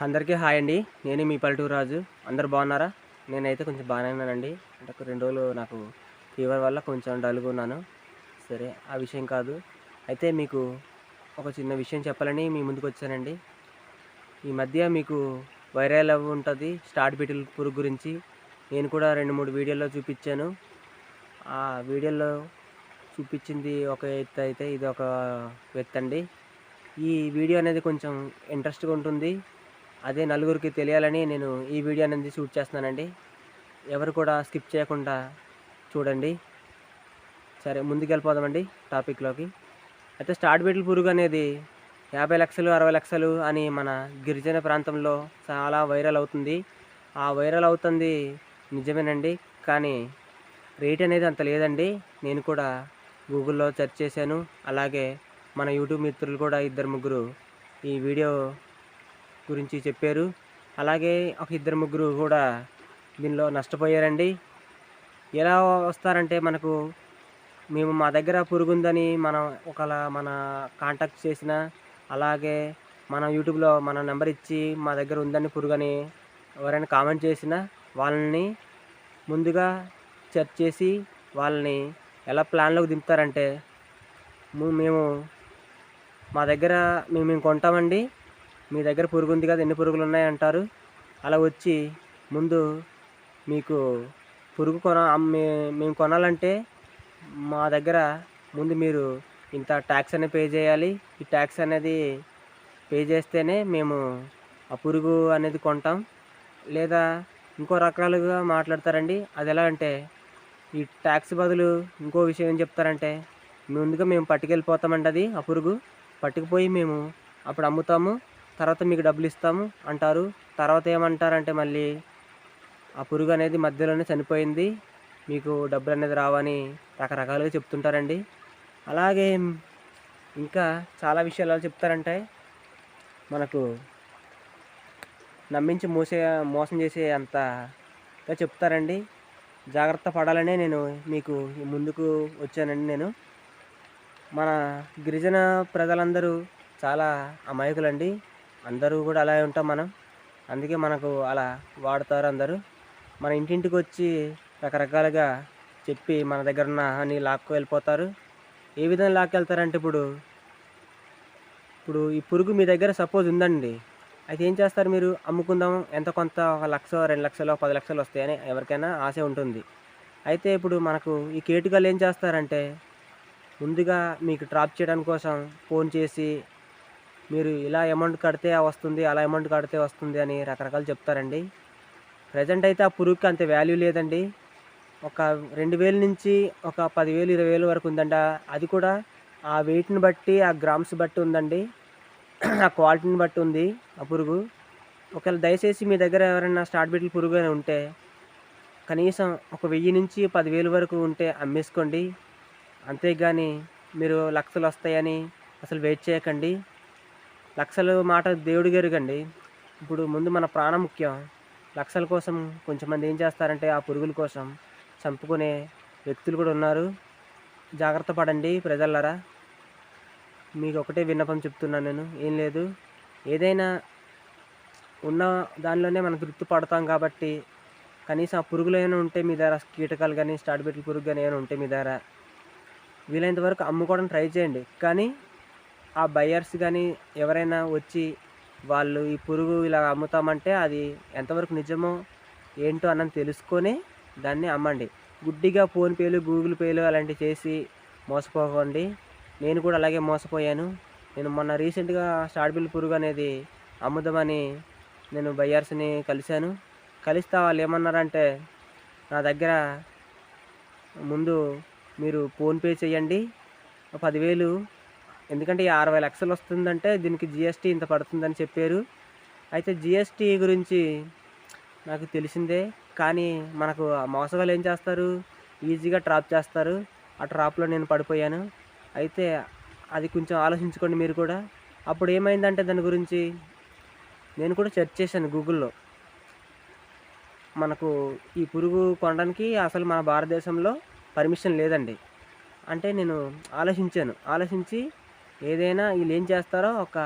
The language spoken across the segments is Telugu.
అందరికీ హాయ్ అండి. నేను మీ పల్లెటూరు రాజు. అందరు బాగున్నారా? నేనైతే కొంచెం బాగానే ఉన్నానండి. అంటే ఒక రెండు రోజులు నాకు ఫీవర్ వల్ల కొంచెం డల్గా ఉన్నాను. సరే ఆ విషయం కాదు. అయితే మీకు ఒక చిన్న విషయం చెప్పాలని మీ ముందుకు వచ్చానండి. ఈ మధ్య మీకు వైరల్ అవ్వ ఉంటుంది స్టార్ట్ బిటిల్ పురుగు గురించి. నేను కూడా రెండు మూడు వీడియోల్లో చూపించాను. ఆ వీడియోలో చూపించింది ఒక ఎత్తు అయితే ఇది ఒక ఎత్తు అండి. ఈ వీడియో అనేది కొంచెం ఇంట్రెస్ట్గా ఉంటుంది. అదే నలుగురికి తెలియాలని నేను ఈ వీడియో అనేది షూట్ చేస్తున్నానండి. ఎవరు కూడా స్కిప్ చేయకుండా చూడండి. సరే ముందుకెళ్ళిపోదామండి టాపిక్లోకి. అయితే స్టార్ట్ బీటిల్ పురుగు అనేది యాభై లక్షలు అరవై లక్షలు అని మన గిరిజన ప్రాంతంలో చాలా వైరల్ అవుతుంది. ఆ వైరల్ అవుతుంది నిజమేనండి. కానీ రేట్ అనేది అంత లేదండి. నేను కూడా గూగుల్లో సెర్చ్ చేశాను. అలాగే మన యూట్యూబ్ మిత్రులు కూడా ఇద్దరు ముగ్గురు ఈ వీడియో గురించి చెప్పారు. అలాగే ఒక ఇద్దరు ముగ్గురు కూడా దీనిలో నష్టపోయారండి. ఎలా వస్తారంటే మనకు మేము మా దగ్గర పురుగుందని మనం ఒకలా మన కాంటాక్ట్ చేసిన అలాగే మన యూట్యూబ్లో మన నెంబర్ ఇచ్చి మా దగ్గర ఉందని పురుగని ఎవరైనా కామెంట్ చేసినా వాళ్ళని ముందుగా సెర్చ్ చేసి వాళ్ళని ఎలా ప్లాన్లోకి దింపుతారంటే మేము మా దగ్గర మేము మేము కొంటామండి. మీ దగ్గర పురుగు ఉంది కదా ఎన్ని పురుగులు ఉన్నాయి అంటారు? అలా వచ్చి ముందు మీకు పురుగు కొన అమ్- మేము కొనాలంటే మా దగ్గర ముందు మీరు ఇంత ట్యాక్స్ అనేది పే చేయాలి. ఈ ట్యాక్స్ అనేది పే చేస్తేనే మేము ఆ పురుగు అనేది కొంటాం. లేదా ఇంకో రకాలుగా మాట్లాడతారండి. అది ఎలా అంటే ఈ ట్యాక్స్ బదులు ఇంకో విషయం ఏం చెప్తారంటే ముందుగా మేము పట్టుకెళ్ళిపోతామండి అది ఆ పురుగు. పట్టుకుపోయి మేము అప్పుడు అమ్ముతాము. తర్వాత మీకు డబ్బులు ఇస్తాము అంటారు. తర్వాత ఏమంటారంటే మళ్ళీ ఆ పురుగు అనేది మధ్యలోనే చనిపోయింది. మీకు డబ్బులు అనేది రావని రకరకాలుగా చెప్తుంటారండి. అలాగే ఇంకా చాలా విషయాలు చెప్తారంటే మనకు నమ్మించి మోసే మోసం చేసే అంతగా చెప్తారండి. జాగ్రత్త పడాలనే నేను మీకు ముందుకు వచ్చానండి నేను. మన గిరిజన ప్రజలందరూ చాలా అమాయకులండి. అందరూ కూడా అలాగే ఉంటాం మనం. అందుకే మనకు అలా వాడతారు అందరూ. మన ఇంటింటికి వచ్చి రకరకాలుగా చెప్పి మన దగ్గర ఉన్న అని లాక్కు వెళ్ళిపోతారు. ఏ విధంగా లాక్కెళ్తారంటే ఇప్పుడు ఇప్పుడు ఈ పురుగు మీ దగ్గర సపోజ్ ఉందండి. అయితే ఏం చేస్తారు మీరు? అమ్ముకుందాం ఎంత కొంత? ఒక లక్ష రెండు లక్షలు పది లక్షలు వస్తాయని ఎవరికైనా ఆశ ఉంటుంది. అయితే ఇప్పుడు మనకు ఈ కేటుగాలు ఏం చేస్తారంటే ముందుగా మీకు ట్రాప్ చేయడం కోసం ఫోన్ చేసి మీరు ఇలా అమౌంట్ కడితే వస్తుంది అలా అమౌంట్ కడితే వస్తుంది అని రకరకాలు చెప్తారండి. ప్రజెంట్ అయితే ఆ పురుగుకి అంత వాల్యూ లేదండి. ఒక రెండు వేల నుంచి ఒక పదివేలు ఇరవై వేలు వరకు ఉందంట. అది కూడా ఆ వెయిట్ని బట్టి ఆ గ్రామ్స్ బట్టి ఉందండి. ఆ క్వాలిటీని బట్టి ఉంది ఆ పురుగు. ఒకవేళ దయచేసి మీ దగ్గర ఎవరైనా స్టార్ట్ బిట్ల పురుగు అని ఉంటే కనీసం ఒక వెయ్యి నుంచి పదివేలు వరకు ఉంటే అమ్మేసుకోండి. అంతేగాని మీరు లక్షలు వస్తాయని అసలు వెయిట్ చేయకండి. లక్షలు మాట దేవుడి గెరుగండి ఇప్పుడు ముందు మన ప్రాణం ముఖ్యం. లక్షల కోసం కొంచెం మంది ఏం చేస్తారంటే ఆ పురుగుల కోసం చంపుకునే వ్యక్తులు కూడా ఉన్నారు. జాగ్రత్త పడండి ప్రజలరా. మీకు ఒకటే విన్నపం చెప్తున్నాను నేను. ఏం లేదు. ఏదైనా ఉన్న దానిలోనే మనం తృప్తి పడతాం కాబట్టి కనీసం ఆ పురుగులు ఏమైనా ఉంటే మీ దగ్గర కీటకాలు కానీ స్టార్ట్ పెట్టిన పురుగు కానీ ఏమైనా ఉంటే మీ దగ్గర వీలైనంత వరకు అమ్ముకోవడం ట్రై చేయండి. కానీ ఆ బయర్స్ కానీ ఎవరైనా వచ్చి వాళ్ళు ఈ పురుగు ఇలా అమ్ముతామంటే అది ఎంతవరకు నిజమో ఏంటో అన్నది తెలుసుకొని దాన్ని అమ్మండి. గుడ్డిగా ఫోన్పేలు గూగుల్ పేలు అలాంటివి చేసి మోసపోకండి. నేను కూడా అలాగే మోసపోయాను. నేను మొన్న రీసెంట్గా స్టార్ట్ పురుగు అనేది అమ్ముదామని నేను బయ్యర్స్ని కలిశాను. కలిస్తే వాళ్ళు ఏమన్నారంటే నా దగ్గర ముందు మీరు ఫోన్పే చేయండి. పదివేలు ఎందుకంటే ఈ అరవై లక్షలు వస్తుందంటే దీనికి జిఎస్టీ ఇంత పడుతుందని చెప్పారు. అయితే జిఎస్టీ గురించి నాకు తెలిసిందే కానీ మనకు ఆ మోసగాళ్ళు ఏం చేస్తారు? ఈజీగా ట్రాప్ చేస్తారు. ఆ ట్రాప్లో నేను పడిపోయాను. అయితే అది కొంచెం ఆలోచించుకోండి మీరు కూడా. అప్పుడు ఏమైందంటే దాని గురించి నేను కూడా సెర్చ్ చేశాను గూగుల్లో. మనకు ఈ పురుగు కొనడానికి అసలు మన భారతదేశంలో పర్మిషన్ లేదండి. అంటే నేను ఆలోచించాను. ఆలోచించి ఏదైనా వీళ్ళు ఏం చేస్తారో ఒక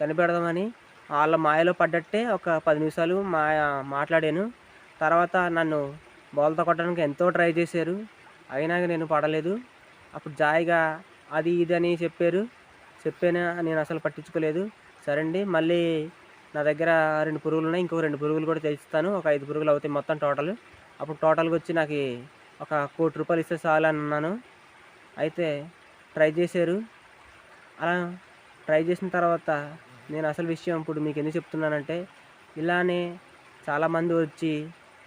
కనిపెడదామని వాళ్ళ మాయలో పడ్డట్టే ఒక పది నిమిషాలు మా మాట్లాడాను. తర్వాత నన్ను బోల్తా కొట్టడానికి ఎంతో ట్రై చేశారు. అయినా నేను పడలేదు. అప్పుడు జాయిగా అది ఇది అని చెప్పారు. చెప్పాను నేను అసలు పట్టించుకోలేదు. సరే అండి మళ్ళీ నా దగ్గర రెండు పురుగులు ఉన్నాయి. ఇంకో రెండు పురుగులు కూడా తెచ్చిస్తాను. ఒక ఐదు పురుగులు అవుతాయి మొత్తం టోటల్. అప్పుడు టోటల్గా వచ్చి నాకు ఒక కోటి రూపాయలు ఇస్తే చాలు అని అన్నాను. అయితే ట్రై చేశారు. అలా ట్రై చేసిన తర్వాత నేను అసలు విషయం ఇప్పుడు మీకు ఎందుకు చెప్తున్నానంటే ఇలానే చాలామంది వచ్చి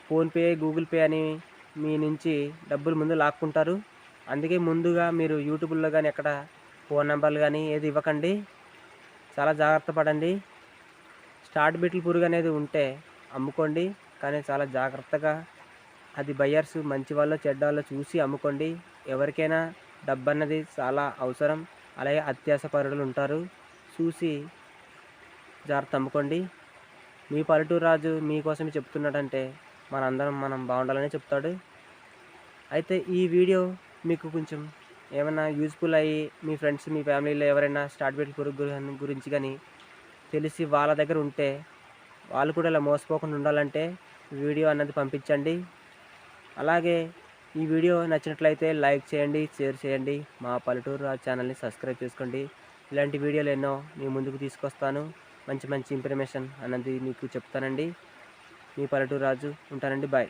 ఫోన్పే గూగుల్ పే అని మీ నుంచి డబ్బులు ముందు లాక్కుంటారు. అందుకే ముందుగా మీరు యూట్యూబ్లో కానీ ఎక్కడ ఫోన్ నెంబర్లు కానీ ఏది ఇవ్వకండి. చాలా జాగ్రత్త పడండి. స్టార్ట్ బిట్ల పురుగు అనేది ఉంటే అమ్ముకోండి. కానీ చాలా జాగ్రత్తగా అది బయ్యర్స్ మంచి వాళ్ళు చెడ్డ వాళ్ళు చూసి అమ్ముకోండి. ఎవరికైనా డబ్బు అన్నది చాలా అవసరం. అలాగే అత్యాసపరులు ఉంటారు. చూసి జాగ్రత్త అమ్ముకోండి మీ పల్లెటూరు రాజు మీకోసమే చెప్తున్నాడంటే మనందరం మనం బాగుండాలని చెప్తాడు. అయితే ఈ వీడియో మీకు కొంచెం ఏమైనా యూజ్ఫుల్ అయ్యి మీ ఫ్రెండ్స్ మీ ఫ్యామిలీలో ఎవరైనా స్టార్ట్ బిట్ గురించి కానీ తెలిసి వాళ్ళ దగ్గర ఉంటే వాళ్ళు కూడా ఇలా మోసపోకుండా ఉండాలంటే వీడియో అన్నది పంపించండి. అలాగే ఈ వీడియో నచ్చినట్లయితే లైక్ చేయండి షేర్ చేయండి. మా పల్లెటూరు రాజు ఛానల్ని సబ్స్క్రైబ్ చేసుకోండి. ఇలాంటి వీడియోలు ఎన్నో మీ ముందుకు తీసుకొస్తాను. మంచి మంచి ఇన్ఫర్మేషన్ అన్నది మీకు చెప్తానండి. మీ పల్లెటూరు రాజు ఉంటానండి. బాయ్